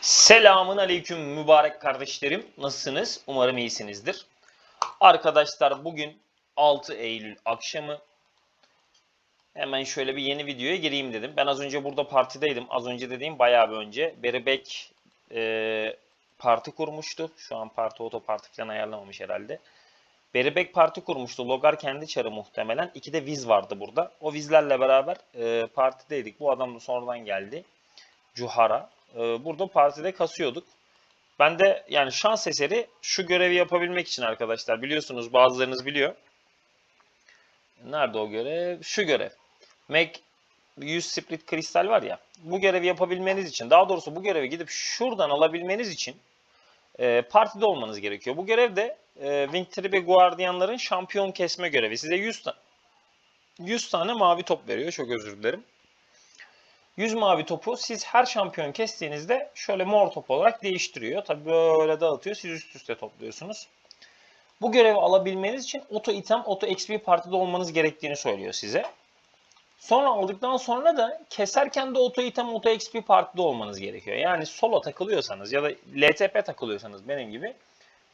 Selamun aleyküm mübarek kardeşlerim. Nasılsınız? Umarım iyisinizdir. Arkadaşlar bugün 6 Eylül akşamı hemen şöyle bir yeni videoya gireyim dedim. Ben az önce burada partideydim. Az önce dediğim bayağı bir önce. Beribek e, parti kurmuştu. Şu an parti otoparti falan ayarlamamış herhalde. Beribek parti kurmuştu. Logar kendi çarı muhtemelen. İki de Viz vardı burada. O Vizlerle beraber e, partideydik. Bu adam da sonradan geldi. Cuhara. E, burada partide kasıyorduk. Ben de yani şans eseri şu görevi yapabilmek için arkadaşlar biliyorsunuz bazılarınız biliyor. Nerede o görev? Şu görev. Make 100 split kristal var ya. Bu görevi yapabilmeniz için daha doğrusu bu görevi gidip şuradan alabilmeniz için e, partide olmanız gerekiyor. Bu görev de e, Wing Tree Guardianların şampiyon kesme görevi. Size 100 tane 100 tane mavi top veriyor. Çok özür dilerim. 100 mavi topu siz her şampiyon kestiğinizde şöyle mor top olarak değiştiriyor. Tabi böyle dağıtıyor. Siz üst üste topluyorsunuz. Bu görevi alabilmeniz için auto item, auto XP partide olmanız gerektiğini söylüyor size. Sonra aldıktan sonra da keserken de auto item, auto XP partide olmanız gerekiyor. Yani solo takılıyorsanız ya da LTP takılıyorsanız benim gibi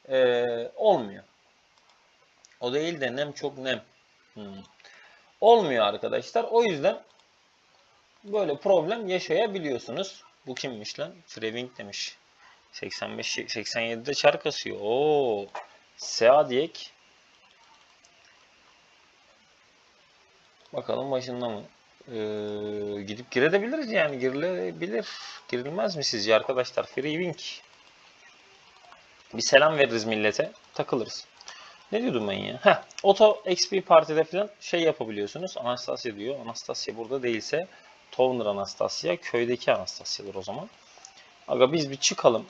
ee, olmuyor. O değil de nem çok nem. Hmm. Olmuyor arkadaşlar. O yüzden böyle problem yaşayabiliyorsunuz. Bu kimmiş lan? Freving demiş. 85 87'de çar kasıyor. Oo. Seadiyek. Bakalım başında mı? Ee, gidip girebiliriz yani. Girilebilir. Girilmez mi sizce arkadaşlar? Freewing. Bir selam veririz millete. Takılırız. Ne diyordum ben ya? Heh, Auto XP partide falan şey yapabiliyorsunuz. Anastasia diyor. Anastasia burada değilse Towner Anastasia. Köydeki Anastasia'dır o zaman. Aga biz bir çıkalım.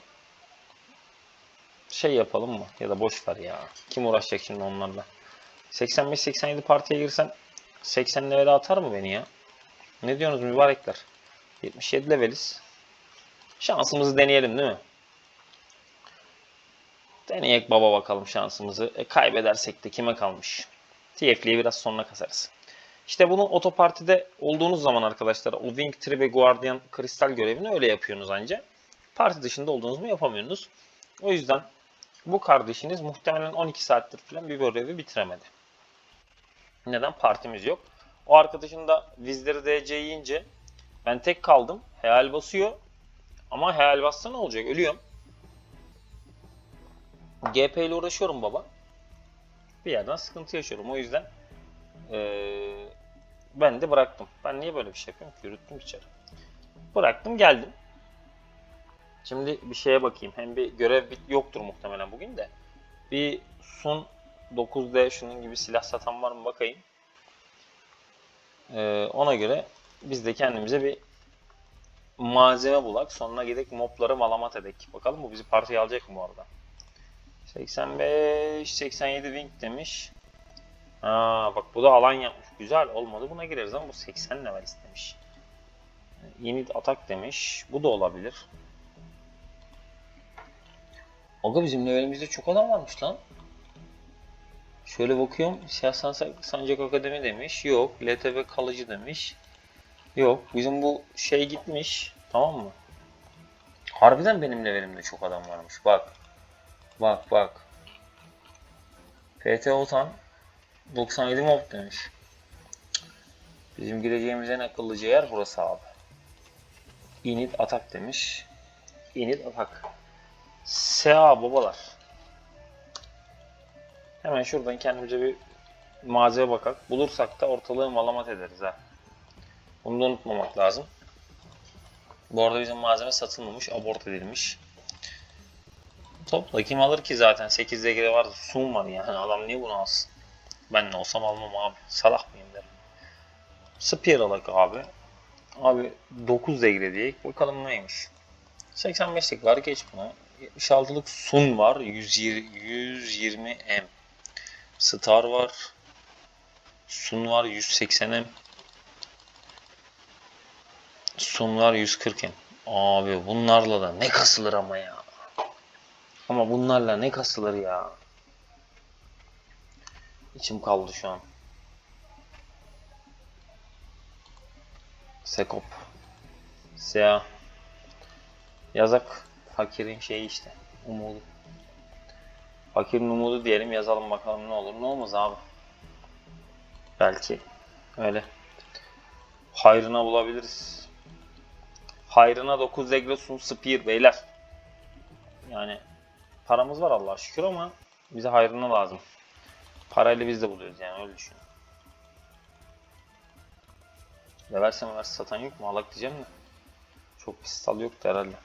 Şey yapalım mı? Ya da boş ver ya. Kim uğraşacak şimdi onlarla? 85-87 partiye girsem 80 level'e atar mı beni ya? Ne diyorsunuz mübarekler? 77 leveliz. Şansımızı deneyelim değil mi? Deneyek baba bakalım şansımızı. E, kaybedersek de kime kalmış? TF'liyi biraz sonra kasarız. İşte bunu otopartide olduğunuz zaman arkadaşlar o Wing Tree ve Guardian kristal görevini öyle yapıyorsunuz anca. Parti dışında olduğunuz mu yapamıyorsunuz. O yüzden bu kardeşiniz muhtemelen 12 saattir falan bir görevi bitiremedi. Neden? Partimiz yok. O arkadaşın da vizleri DC yiyince ben tek kaldım. Hayal basıyor. Ama hayal bassa ne olacak? Ölüyorum. GP ile uğraşıyorum baba. Bir yerden sıkıntı yaşıyorum. O yüzden ee, ben de bıraktım. Ben niye böyle bir şey yapıyorum ki? Yürüttüm içeri. Bıraktım geldim. Şimdi bir şeye bakayım. Hem bir görev bit yoktur muhtemelen bugün de. Bir Sun 9D şunun gibi silah satan var mı bakayım. Ee, ona göre biz de kendimize bir malzeme bulak. Sonra gidip mobları malamat edek. Bakalım bu bizi partiye alacak mı bu arada? 85, 87 wing demiş. Ha, bak bu da alan yapmış. Güzel olmadı. Buna gireriz ama bu 80 level istemiş. Unit atak demiş. Bu da olabilir. Aga bizim levelimizde çok adam varmış lan. Şöyle bakıyorum. Siyah Sancak Akademi demiş. Yok. LTB kalıcı demiş. Yok. Bizim bu şey gitmiş. Tamam mı? Harbiden benim levelimde çok adam varmış. Bak. Bak bak. PT Otan 97 mob demiş. Bizim gireceğimiz en akıllıca yer burası abi. Init atak demiş. Init atak. SA babalar. Hemen şuradan kendimize bir malzeme bakak. Bulursak da ortalığı malamat ederiz ha. Bunu da unutmamak lazım. Bu arada bizim malzeme satılmamış, abort edilmiş. Topla kim alır ki zaten 8 DG var sun var yani adam niye bunu alsın? Ben ne olsam almam abi. Salak mıyım derim. Spear alak abi. Abi 9 degre diye bakalım neymiş. 85'lik var geç buna. 76'lık Sun var. 120, 120 M. Star var. Sun var 180M. Sun var 140M. Abi bunlarla da ne kasılır ama ya. Ama bunlarla ne kasılır ya. İçim kaldı şu an. Sekop. Siyah. Yazak. Fakirin şeyi işte. Umudu. Fakirin umudu diyelim yazalım bakalım ne olur ne olmaz abi. Belki öyle. Hayrına bulabiliriz. Hayrına 9 Zeglosun Spear beyler. Yani paramız var Allah'a şükür ama bize hayrına lazım. Parayla biz de buluyoruz yani öyle düşün. Reverse reverse satan yok mu? Alak diyeceğim de. Çok pis stal yoktu herhalde.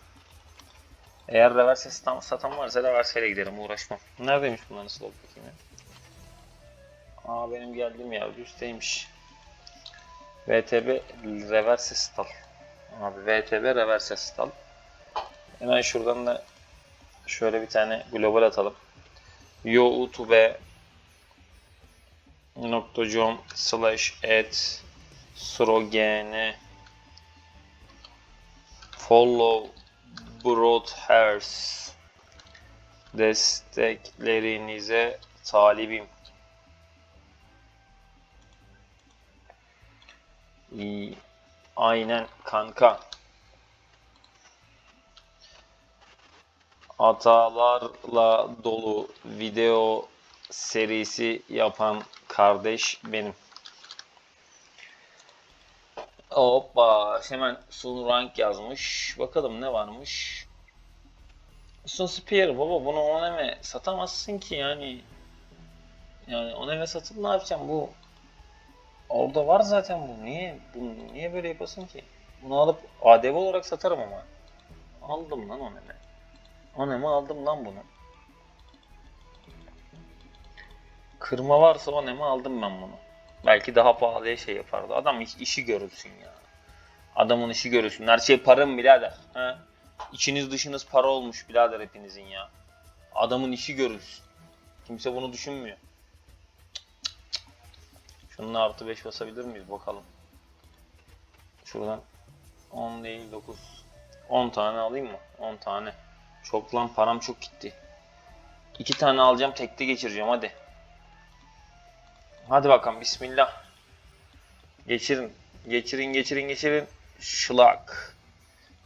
Eğer reverse satan, varsa reverse ile giderim uğraşmam. Neredeymiş bunların slot bakayım ya. Aa benim geldiğim yer üstteymiş. VTB reverse stal. Abi VTB reverse stal. Hemen şuradan da şöyle bir tane global atalım. youtube nokta com slash at srogene follow broadhairs desteklerinize talibim. İyi. Aynen kanka. Hatalarla dolu video serisi yapan kardeş benim. Hoppa hemen Sun Rank yazmış. Bakalım ne varmış. Sun Spear baba bunu oneme satamazsın ki yani. Yani oneme satıp ne yapacağım bu? Orada var zaten bu. Niye bunu niye böyle yapasın ki? Bunu alıp ADV olarak satarım ama. Aldım lan oneme. Oneme aldım lan bunu. Kırma varsa oneme aldım ben bunu. Belki daha pahalıya şey yapardı. Adam iş, işi görülsün ya. Adamın işi görülsün. Her şey para mı birader? He? İçiniz dışınız para olmuş birader hepinizin ya. Adamın işi görülsün. Kimse bunu düşünmüyor. Şununla artı 5 basabilir miyiz bakalım. Şuradan 10 değil 9. 10 tane alayım mı? 10 tane. Çok lan param çok gitti. 2 tane alacağım tekte geçireceğim hadi. Hadi bakalım bismillah. Geçirin. Geçirin geçirin geçirin. Şılak.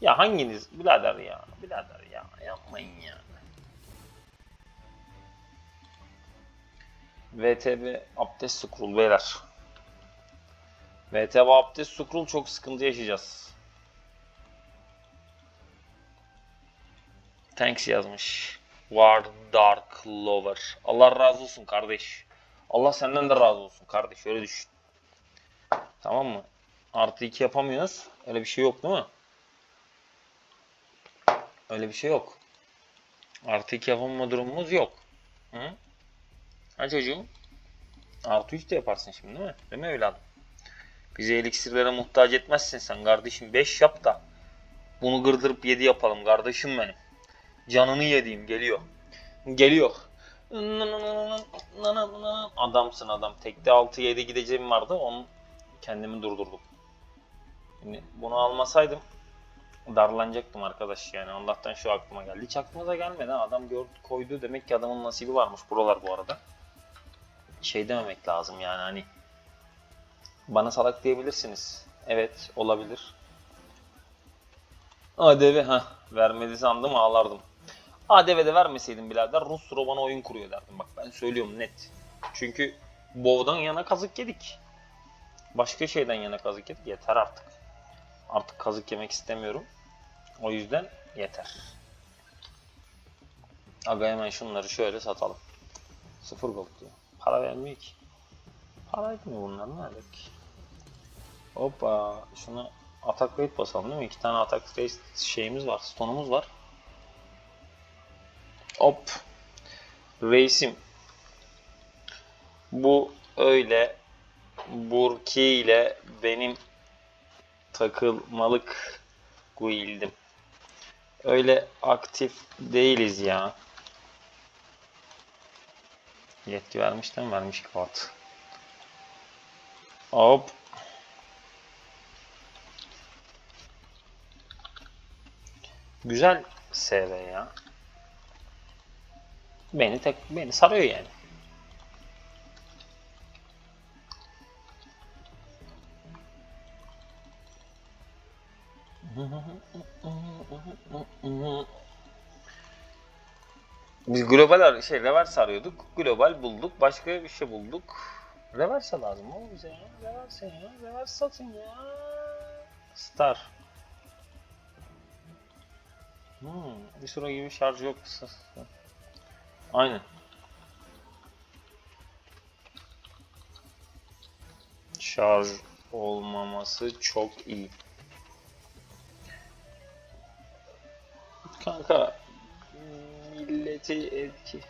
Ya hanginiz birader ya? Birader ya yapmayın ya. VTB abdest scroll beyler. VTB abdest scroll çok sıkıntı yaşayacağız. Thanks yazmış. War Dark Lover. Allah razı olsun kardeş. Allah senden de razı olsun kardeş. Öyle düşün. Tamam mı? Artı 2 yapamıyoruz. Öyle bir şey yok değil mi? Öyle bir şey yok. Artı 2 yapamama durumumuz yok. Hı? Ha çocuğum? Artı 3 de yaparsın şimdi değil mi? Değil mi evladım? Bize eliksirlere muhtaç etmezsin sen kardeşim. 5 yap da bunu gırdırıp 7 yapalım kardeşim benim. Canını yediğim geliyor. Geliyor. Adamsın adam. Tekte 6-7 gideceğim vardı. Onu kendimi durdurdum. Şimdi bunu almasaydım darlanacaktım arkadaş yani. Allah'tan şu aklıma geldi. Hiç aklıma da gelmedi. Adam gördü koydu. Demek ki adamın nasibi varmış buralar bu arada. Şey dememek lazım yani hani bana salak diyebilirsiniz. Evet olabilir. ADV ha vermedi sandım ağlardım. ADV'de vermeseydim birader Rus romanı oyun kuruyor derdim. Bak ben söylüyorum net. Çünkü Bow'dan yana kazık yedik. Başka şeyden yana kazık yedik. Yeter artık. Artık kazık yemek istemiyorum. O yüzden yeter. Aga hemen şunları şöyle satalım. Sıfır gold diyor. Para vermiyor ki. Paraydı mı bunlar ne alak? Hoppa şunu atak rate basalım değil mi? İki tane atak rate şeyimiz var. Stonumuz var. Hop. Reisim. Bu öyle Burki ile benim takılmalık guildim. Öyle aktif değiliz ya. Yetki vermiş de mi? Vermiş kağıt. Hop. Güzel SV ya. Beni tek beni sarıyor yani. Biz global şey reverse arıyorduk. Global bulduk. Başka bir şey bulduk. Reverse lazım mı bize ya? Reverse ya. Reverse satın ya. Star. Hmm, bir süre gibi şarj yok. Aynen. Şarj olmaması çok iyi. Kanka milleti etki.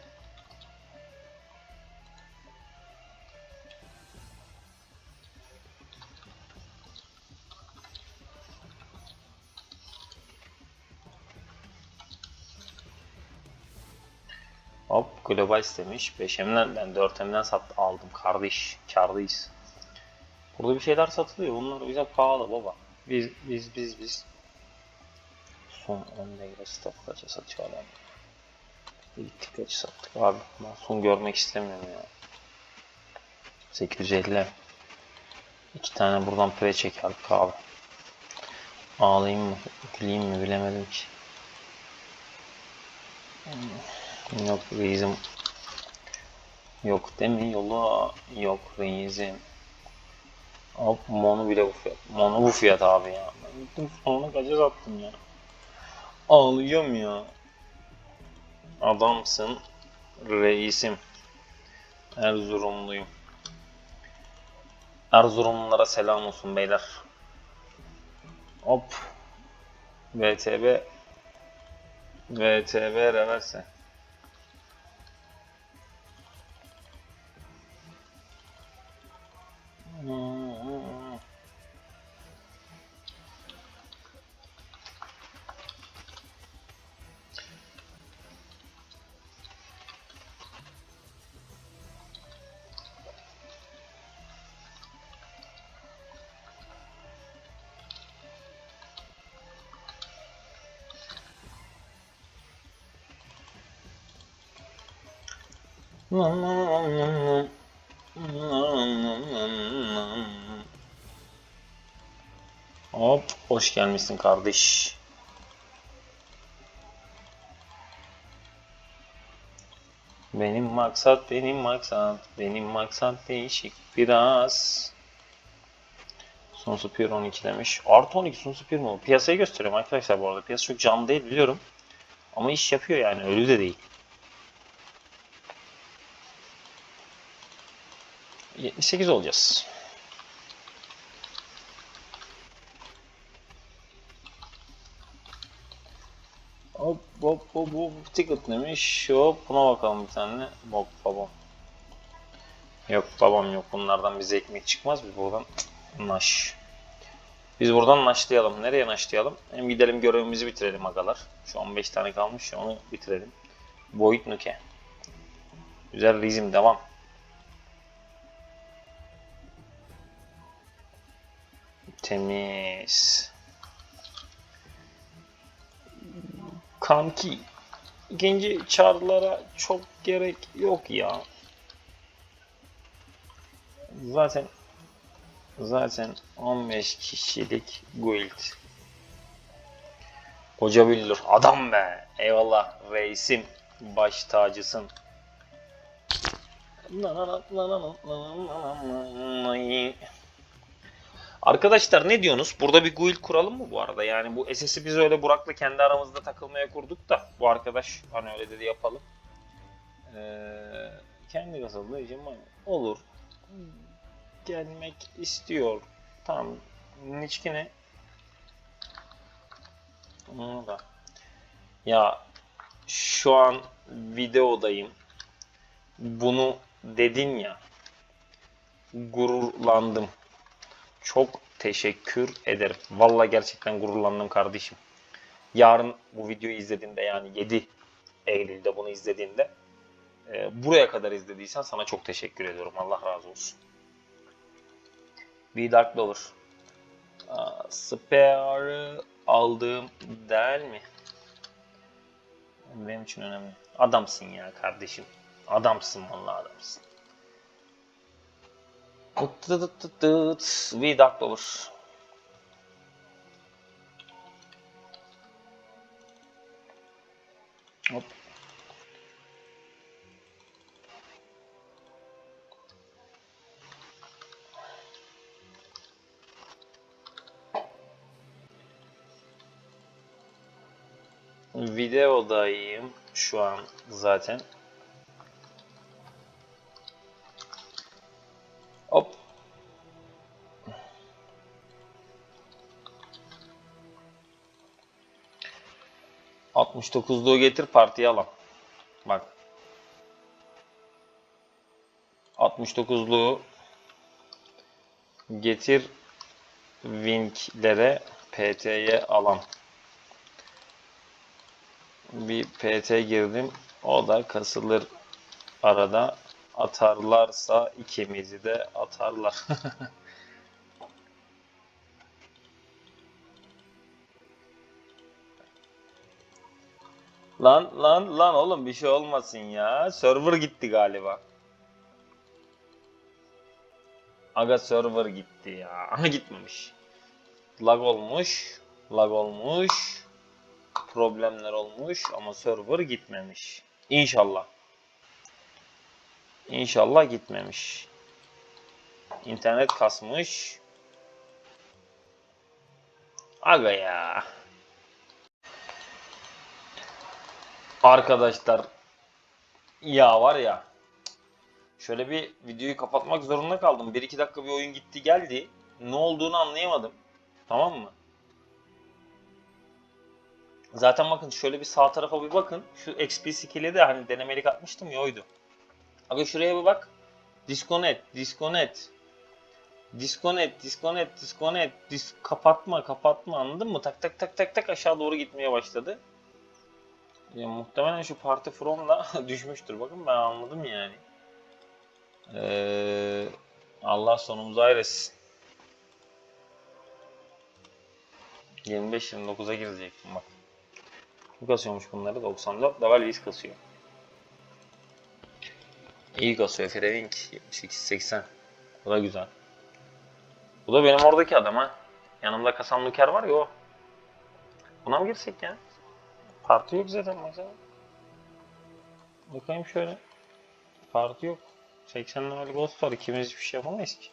Global istemiş. 5M'den ben 4M'den sat aldım kardeş. Kardayız. Burada bir şeyler satılıyor. Bunlar bize pahalı baba. Biz biz biz biz. Son 10 lira stop kaça satıyor adam. Gittik kaç sattık abi. Ben son görmek istemiyorum ya. 850. İki tane buradan pre çekerdik abi. Ağlayayım mı? Güleyim mi bilemedim ki. Yok reisim. Yok demi yola. Yok reisim. Abi mono bile bu fiyat. Mono bu fiyat abi ya. Ben gittim sonuna kaça sattım ya. Ağlıyorum ya. Adamsın reisim. Erzurumluyum. Erzurumlulara selam olsun beyler. Hop. VTB VTB reverse. Hop, hoş gelmişsin kardeş. Benim maksat, benim maksat, benim maksat değişik biraz. Son Superior 12 demiş. Artı 12 Son Superior mu? Piyasayı gösteriyorum arkadaşlar bu arada. Piyasa çok canlı değil biliyorum. Ama iş yapıyor yani, ölü de değil. 78 olacağız. Hop hop hop hop ticket demiş. Hop buna bakalım bir tane. Bok babam. Yok babam yok. Bunlardan bize ekmek çıkmaz. Biz buradan naş. Biz buradan naşlayalım. Nereye naşlayalım? Hem gidelim görevimizi bitirelim agalar. Şu 15 tane kalmış onu bitirelim. Boyut nuke. Güzel rizim devam. Temiz. Kanki ikinci çarlara çok gerek yok ya. Zaten zaten 15 kişilik guild. Koca billur. Adam be. Eyvallah reisim. Baş tacısın. Arkadaşlar ne diyorsunuz? Burada bir guild kuralım mı bu arada? Yani bu SS'i biz öyle Burak'la kendi aramızda takılmaya kurduk da bu arkadaş hani öyle dedi yapalım. Ee, kendi kasıldığı için olur. Gelmek istiyor. Tamam. Niçki ne? Onu. Ya şu an videodayım. Bunu dedin ya. Gururlandım. Çok teşekkür ederim. Vallahi gerçekten gururlandım kardeşim. Yarın bu videoyu izlediğinde yani 7 Eylül'de bunu izlediğinde e, buraya kadar izlediysen sana çok teşekkür ediyorum. Allah razı olsun. Bir Dark. Aa, Spare'ı aldığım değil mi? Benim için önemli. Adamsın ya kardeşim. Adamsın vallahi adamsın. V Dark Lover. Hop. Videodayım şu an zaten. 69'luğu getir partiye alan. Bak. 69'luğu getir winklere PT'ye alan. Bir PT girdim. O da kasılır arada. Atarlarsa ikimizi de atarlar. lan lan lan oğlum bir şey olmasın ya. Server gitti galiba. Aga server gitti ya. Aha gitmemiş. Lag olmuş. Lag olmuş. Problemler olmuş ama server gitmemiş. İnşallah. İnşallah gitmemiş. İnternet kasmış. Aga ya. Arkadaşlar ya var ya Şöyle bir videoyu kapatmak zorunda kaldım. 1-2 dakika bir oyun gitti geldi. Ne olduğunu anlayamadım. Tamam mı? Zaten bakın şöyle bir sağ tarafa bir bakın. Şu XP skill'i de hani denemelik atmıştım ya oydu. Abi şuraya bir bak. Disconnect, disconnect. Disconnect, disconnect, disconnect. Dis kapatma, kapatma anladın mı? Tak tak tak tak tak aşağı doğru gitmeye başladı. Ya muhtemelen şu party from'la düşmüştür. Bakın ben anladım yani. Ee, Allah sonumuzu hayretsin. 25-29'a girecektim bak. Bu kasıyormuş bunları. 94 level biz kasıyor. İyi kasıyor. Frevink 78-80. Bu da güzel. Bu da benim oradaki adam ha. Yanımda kasan Luker var ya o. Buna mı girsek ya? Parti yok zaten mesela. Bakayım şöyle. Parti yok. 80 level ghost var. İkimiz hiçbir şey yapamayız ki.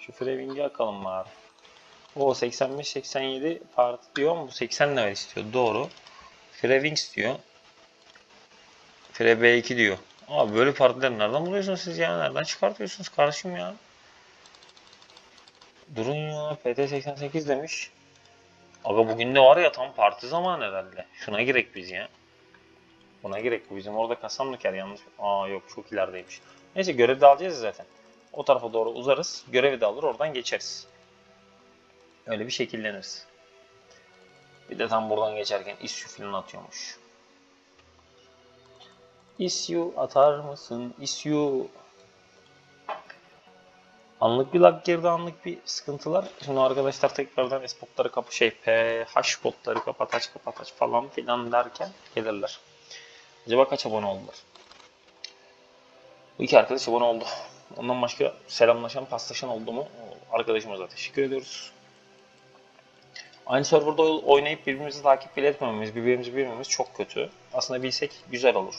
Şu Freving'i akalım bari. O 85-87 parti diyor ama bu 80 level istiyor. Doğru. Freving istiyor. Fre B2 diyor. Abi böyle partileri nereden buluyorsunuz siz ya? Nereden çıkartıyorsunuz kardeşim ya? Durun ya. PT88 demiş. Aga bugün de var ya tam parti zamanı herhalde. Şuna girek biz ya. Buna gerek bu. Bizim orada kasam nüker yanlış. Aa yok çok ilerideymiş. Neyse görevi de alacağız zaten. O tarafa doğru uzarız. Görevi de alır oradan geçeriz. Öyle bir şekilleniriz. Bir de tam buradan geçerken issue falan atıyormuş. Issue atar mısın? Issue. Anlık bir lag girdi, anlık bir sıkıntılar. Şimdi arkadaşlar tekrardan S-botları kapı şey PH botları kapat aç falan filan derken gelirler. Acaba kaç abone oldular? Bu iki arkadaş abone oldu. Ondan başka selamlaşan, paslaşan oldu mu? Arkadaşımıza teşekkür ediyoruz. Aynı serverda oynayıp birbirimizi takip bile etmememiz, birbirimizi bilmemiz çok kötü. Aslında bilsek güzel olur.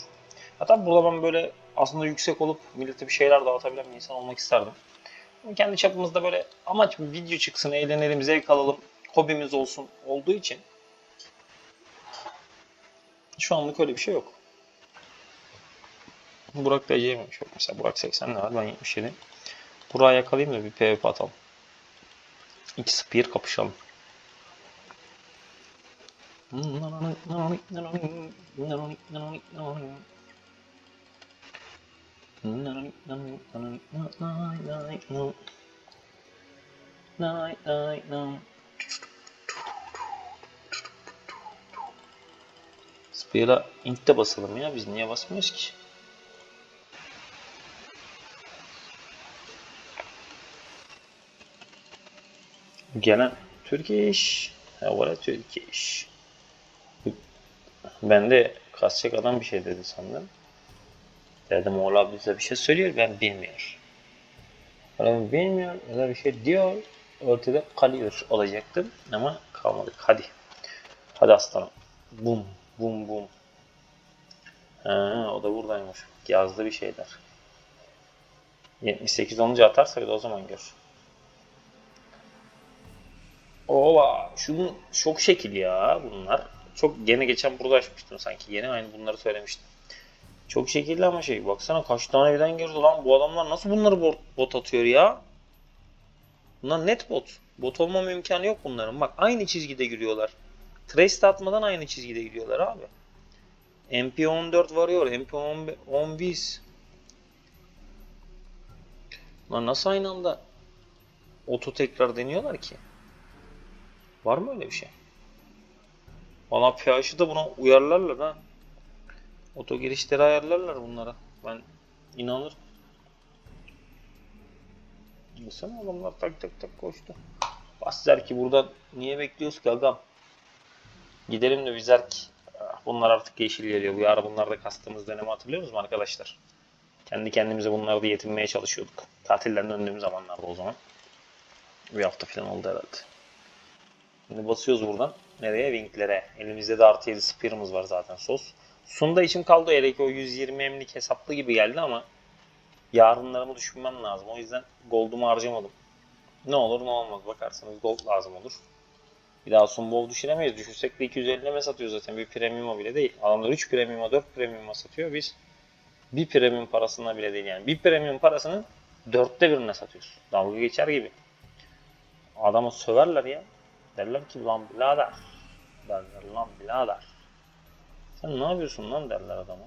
Hatta burada ben böyle aslında yüksek olup millete bir şeyler dağıtabilen bir insan olmak isterdim. Kendi çapımızda böyle amaç bir video çıksın, eğlenelim, zevk alalım, hobimiz olsun olduğu için şu anlık öyle bir şey yok. Burak da yememiş yok. Mesela Burak 80 var, ben 77. Burak'ı yakalayayım da bir PvP atalım. İki spear kapışalım. Spear'a int de basalım ya. Biz niye basmıyoruz ki? Gelen Türkiye iş. Ha var Türkiye iş. Ben de kasacak adam bir şey dedi sandım. Dedim oğlan bize bir şey söylüyor ben bilmiyor. Adam bilmiyor ya bir şey diyor. Ortada kalıyor olacaktım ama kalmadık. Hadi. Hadi aslanım. Bum bum bum. Ha, o da buradaymış. Yazdı bir şeyler. 78 olunca atarsak da o zaman gör. Ova, şunun çok şekil ya bunlar. çok gene geçen burada açmıştım sanki. Yeni aynı bunları söylemiştim. Çok şekilli ama şey baksana kaç tane birden girdi lan. Bu adamlar nasıl bunları bot, bot atıyor ya? Bunlar net bot. Bot olmama imkanı yok bunların. Bak aynı çizgide giriyorlar. Trace atmadan aynı çizgide gidiyorlar abi. MP14 varıyor. MP10 biz. Lan nasıl aynı anda oto tekrar deniyorlar ki? Var mı öyle bir şey? Valla pH'ı da buna uyarlarlar ha. Oto girişleri ayarlarlar bunlara. Ben inanırım. Baksana adamlar tak tak tak koştu. Baszer ki burada niye bekliyoruz ki agam? Gidelim de bizler ki. Ah, Bunlar artık yeşil geliyor. Bu ara bunlarda kastığımız dönemi hatırlıyor musunuz arkadaşlar? Kendi kendimize bunlarda yetinmeye çalışıyorduk. Tatilden döndüğümüz zamanlarda o zaman. Bir hafta falan oldu herhalde. Şimdi basıyoruz buradan. Nereye? Winklere. Elimizde de artı 7 spear'ımız var zaten sos. Sunda içim kaldı hele ki o 120 emlik hesaplı gibi geldi ama yarınlarımı düşünmem lazım. O yüzden gold'umu harcamadım. Ne olur ne olmaz bakarsanız gold lazım olur. Bir daha Sunbow düşüremeyiz. Düşürsek de 250 me satıyor zaten. Bir premium'a bile değil. Adamlar 3 premium'a 4 premium'a satıyor. Biz bir premium parasına bile değil yani. Bir premium parasının dörtte birine satıyoruz. Dalga geçer gibi. Adamı söverler ya. Derler ki lan birader. Derler lan birader. Sen ne yapıyorsun lan derler adama.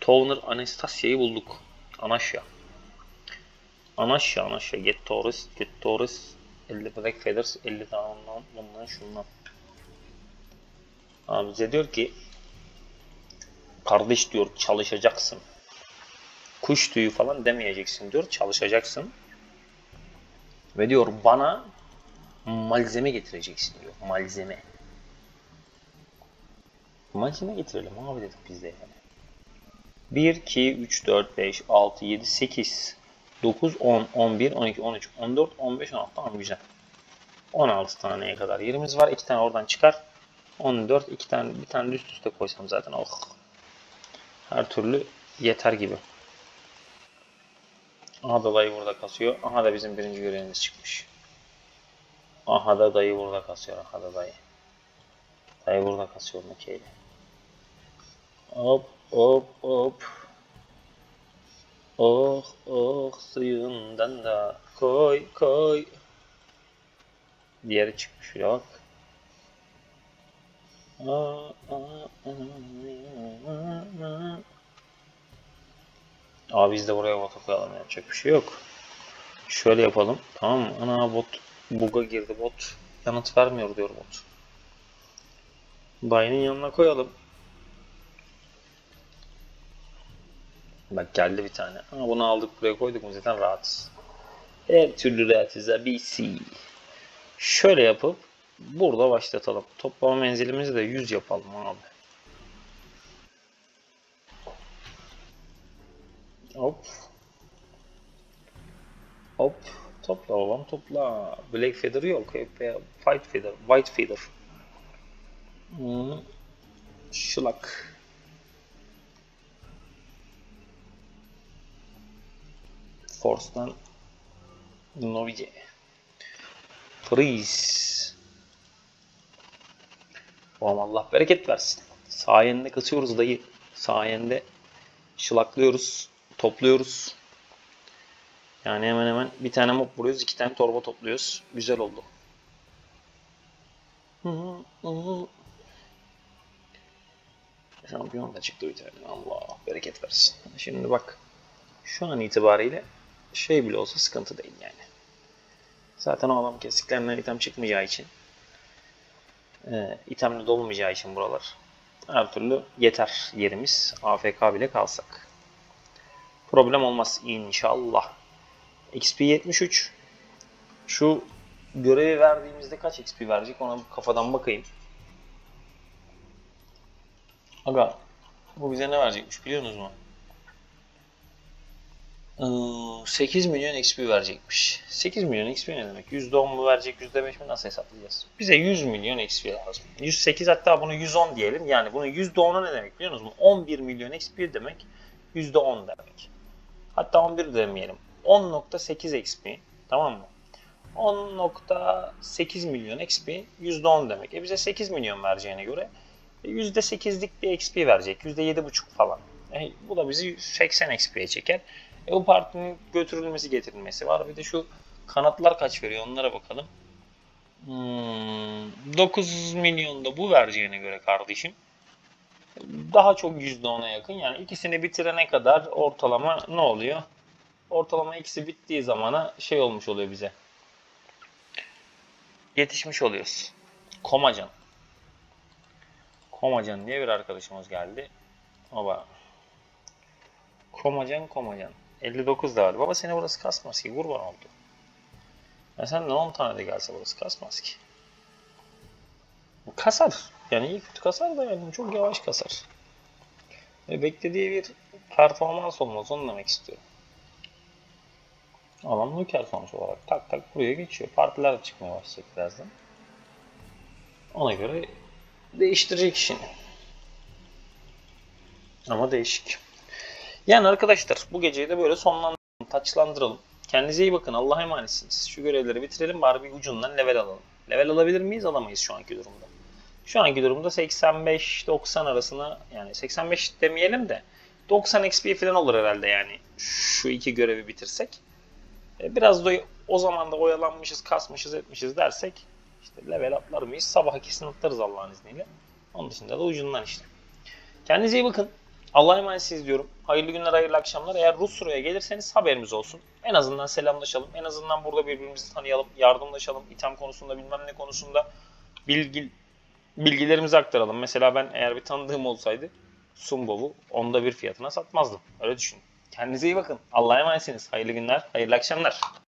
Towner Anastasia'yı bulduk. Anasya. Anasya, Anasya. Get Taurus, Get Taurus. 50 Black Feathers, 50 tane ondan, bundan, şundan. Abi bize diyor ki kardeş diyor çalışacaksın. Kuş tüyü falan demeyeceksin diyor. Çalışacaksın. Ve diyor bana malzeme getireceksin diyor. Malzeme. Malzeme getirelim abi dedik biz de yani. 1, 2, 3, 4, 5, 6, 7, 8, 9, 10, 11, 12, 13, 14, 15, 16. Tamam güzel. 16 taneye kadar yerimiz var. 2 tane oradan çıkar. 14, 2 tane, bir tane üst üste koysam zaten oh. Her türlü yeter gibi. Aha da dayı burada kasıyor. Aha da bizim birinci görevimiz çıkmış. Aha da dayı burada kasıyor. Aha da dayı. Dayı burada kasıyor Mekeyle. Hop hop hop. Oh oh suyundan da koy koy. Diğeri çıkmış şuraya bak. Aa, aa, aa, aa. Abi biz de buraya bota koyalım yapacak bir şey yok. Şöyle yapalım. Tamam mı? Ana bot buga girdi bot. Yanıt vermiyor diyor bot. Bayının yanına koyalım. Bak geldi bir tane. Ama bunu aldık buraya koyduk mu zaten rahatız. Her türlü rahatız BC. Şöyle yapıp burada başlatalım. Toplama menzilimizi de 100 yapalım abi. Hop. Hop. Topla babam topla. Black feather yok. White feather. White feather. Hmm. Şılak. Force'dan Novige. Freeze. Babam Allah bereket versin. Sayende kasıyoruz dayı. Sayende şılaklıyoruz. Topluyoruz. Yani hemen hemen bir tane mop vuruyoruz, iki tane torba topluyoruz. Güzel oldu. Şampiyon da çıktı bir. Allah bereket versin. Şimdi bak. Şu an itibariyle şey bile olsa sıkıntı değil yani. Zaten o adam kesiklerinden item çıkmayacağı için e, itemli dolmayacağı için buralar her türlü yeter yerimiz. AFK bile kalsak. Problem olmaz inşallah. XP 73. Şu görevi verdiğimizde kaç XP verecek ona kafadan bakayım. Aga bu bize ne verecekmiş biliyorsunuz mu? 8 milyon XP verecekmiş. 8 milyon XP ne demek? %10 mu verecek, %5 mi nasıl hesaplayacağız? Bize 100 milyon XP lazım. 108 hatta bunu 110 diyelim. Yani bunun %10'u ne demek biliyor musunuz? 11 milyon XP demek %10 demek. Hatta 11 demeyelim. 10.8 XP. Tamam mı? 10.8 milyon XP %10 demek. E bize 8 milyon vereceğine göre e, %8'lik bir XP verecek. %7.5 falan. E, bu da bizi 80 XP'ye çeker. E, bu partinin götürülmesi getirilmesi var. Bir de şu kanatlar kaç veriyor onlara bakalım. Hmm, 9 milyon da bu vereceğine göre kardeşim. Daha çok %10'a yakın. Yani ikisini bitirene kadar ortalama ne oluyor? Ortalama ikisi bittiği zamana şey olmuş oluyor bize. Yetişmiş oluyoruz. Komacan. Komacan diye bir arkadaşımız geldi. Baba. Komacan Komacan. 59 da var. Baba seni burası kasmaz ki. Kurban oldu. Ya senden 10 tane de gelse burası kasmaz ki. Kasar. Yani iyi kötü kasar da yani çok yavaş kasar. Ve beklediği bir performans olmaz. Onu demek istiyorum. Adam Nuker sonuç olarak tak tak buraya geçiyor. Partiler de çıkmaya başlayacak birazdan. Ona göre değiştirecek işini. Ama değişik. Yani arkadaşlar bu geceyi de böyle sonlandıralım, taçlandıralım. Kendinize iyi bakın. Allah'a emanetsiniz. Şu görevleri bitirelim bari bir ucundan level alalım. Level alabilir miyiz? Alamayız şu anki durumda. Şu anki durumda 85-90 arasına yani 85 demeyelim de 90 XP falan olur herhalde yani şu iki görevi bitirsek. E, Biraz da o zaman da oyalanmışız, kasmışız, etmişiz dersek işte level atlar mıyız? Sabah kesin atlarız Allah'ın izniyle. Onun dışında da ucundan işte. Kendinize iyi bakın. Allah'a emanetsiniz diyorum. Hayırlı günler, hayırlı akşamlar. Eğer Rusra'ya gelirseniz haberimiz olsun. En azından selamlaşalım. En azından burada birbirimizi tanıyalım, yardımlaşalım. İtem konusunda bilmem ne konusunda bilgi, bilgilerimizi aktaralım. Mesela ben eğer bir tanıdığım olsaydı Sumbov'u onda bir fiyatına satmazdım. Öyle düşünün. Kendinize iyi bakın. Allah'a emanetsiniz. Hayırlı günler, hayırlı akşamlar.